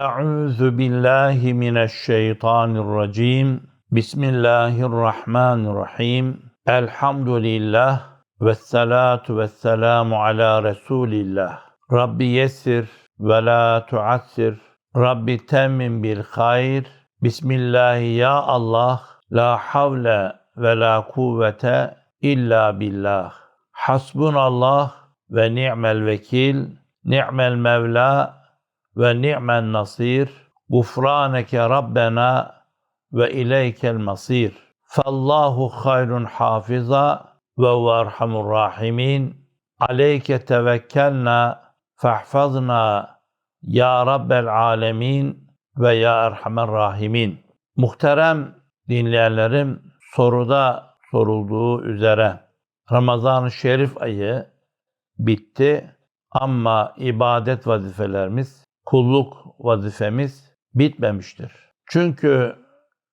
Euzu billahi mineşşeytanirracim. Bismillahirrahmanirrahim. Elhamdülillah ve salatu ve selamu ala Resulillah. Rabbi yessir ve la tuassir. Rabbi temmin bil hayr. Bismillah ya Allah. La havle ve la kuvvete illa billah. Hasbunallah ve ni'mel vekil. Ni'mel mevla ve ni'men nasir. Gufraneke Rabbena ve ileykel masir. Fallahu hayrun hafiza ve huve erhamur rahimin. Aleyke tevekkelna fahfazna ya Rabbel alemin ve ya Erhamer rahimin. Muhterem dinleyenlerim soruda sorulduğu üzere Ramazan-ı Şerif ayı bitti ama ibadet vazifelerimiz, kulluk vazifemiz bitmemiştir. Çünkü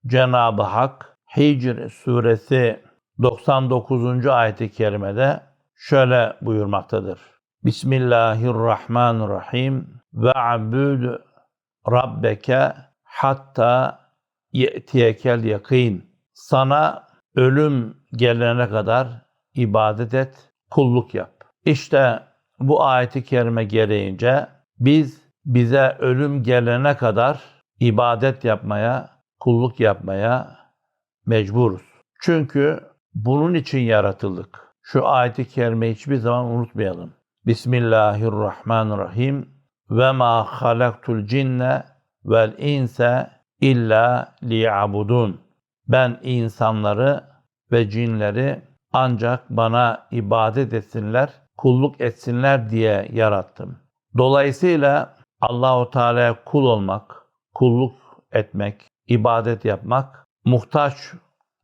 Cenab-ı Hak Hicr suresi 99. ayeti kerimede şöyle buyurmaktadır. Bismillahirrahmanirrahim ve abud rabbeke hatta ye'tiyekel yakin. Sana ölüm gelene kadar ibadet et, kulluk yap. İşte bu ayeti kerime gereğince biz bize ölüm gelene kadar ibadet yapmaya, kulluk yapmaya mecburuz. Çünkü bunun için yaratıldık. Şu ayeti kerimeyi hiçbir zaman unutmayalım. Bismillahirrahmanirrahim. Ve ma halaktul cinne vel inse illa liyabudun. Ben insanları ve cinleri ancak bana ibadet etsinler, kulluk etsinler diye yarattım. Dolayısıyla Allahu Teala'ya kul olmak, kulluk etmek, ibadet yapmak, muhtaç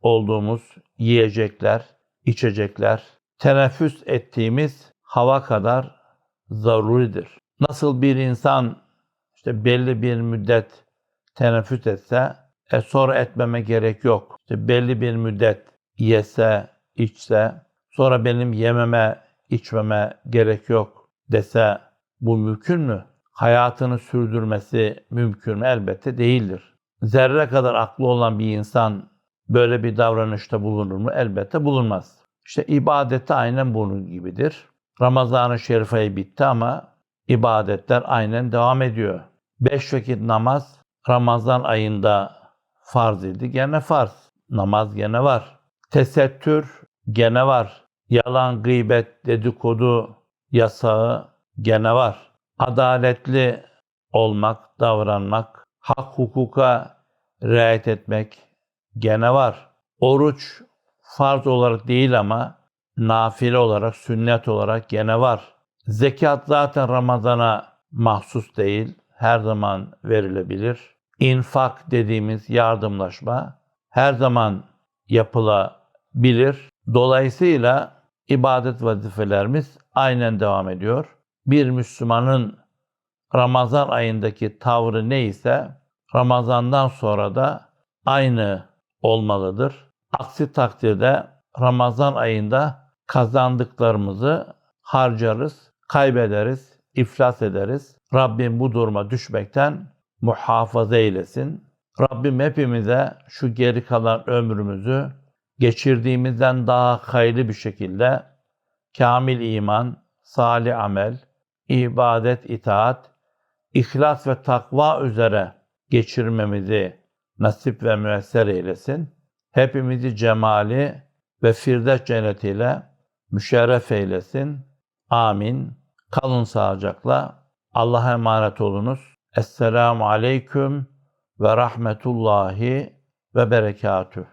olduğumuz yiyecekler, içecekler, teneffüs ettiğimiz hava kadar zaruridir. Nasıl bir insan işte belli bir müddet teneffüs etse, e sonra etmeme gerek yok. İşte belli bir müddet yese, içse, sonra benim yememe, içmeme gerek yok dese bu mümkün mü? Hayatını sürdürmesi mümkün mü? Elbette değildir. Zerre kadar aklı olan bir insan böyle bir davranışta bulunur mu? Elbette bulunmaz. İşte ibadette aynen bunun gibidir. Ramazan-ı Şerif ayı bitti ama ibadetler aynen devam ediyor. Beş vakit namaz Ramazan ayında farz idi. Gene farz. Namaz gene var. Tesettür gene var. Yalan, gıybet, dedikodu yasağı gene var. Adaletli olmak, davranmak, hak hukuka riayet etmek gene var. Oruç farz olarak değil ama nafile olarak, sünnet olarak gene var. Zekat zaten Ramazan'a mahsus değil, her zaman verilebilir. İnfak dediğimiz yardımlaşma her zaman yapılabilir. Dolayısıyla ibadet vazifelerimiz aynen devam ediyor. Bir Müslümanın Ramazan ayındaki tavrı neyse Ramazandan sonra da aynı olmalıdır. Aksi takdirde Ramazan ayında kazandıklarımızı harcarız, kaybederiz, iflas ederiz. Rabbim bu duruma düşmekten muhafaza eylesin. Rabbim hepimize şu geri kalan ömrümüzü geçirdiğimizden daha hayırlı bir şekilde kamil iman, salih amel, ibadet, itaat, ihlas ve takva üzere geçirmemizi nasip ve müesser eylesin. Hepimizi cemali ve firdevs cennetiyle müşerref eylesin. Amin. Kalın sağlıcakla. Allah'a emanet olunuz. Esselamu aleyküm ve rahmetullahi ve berekatüh.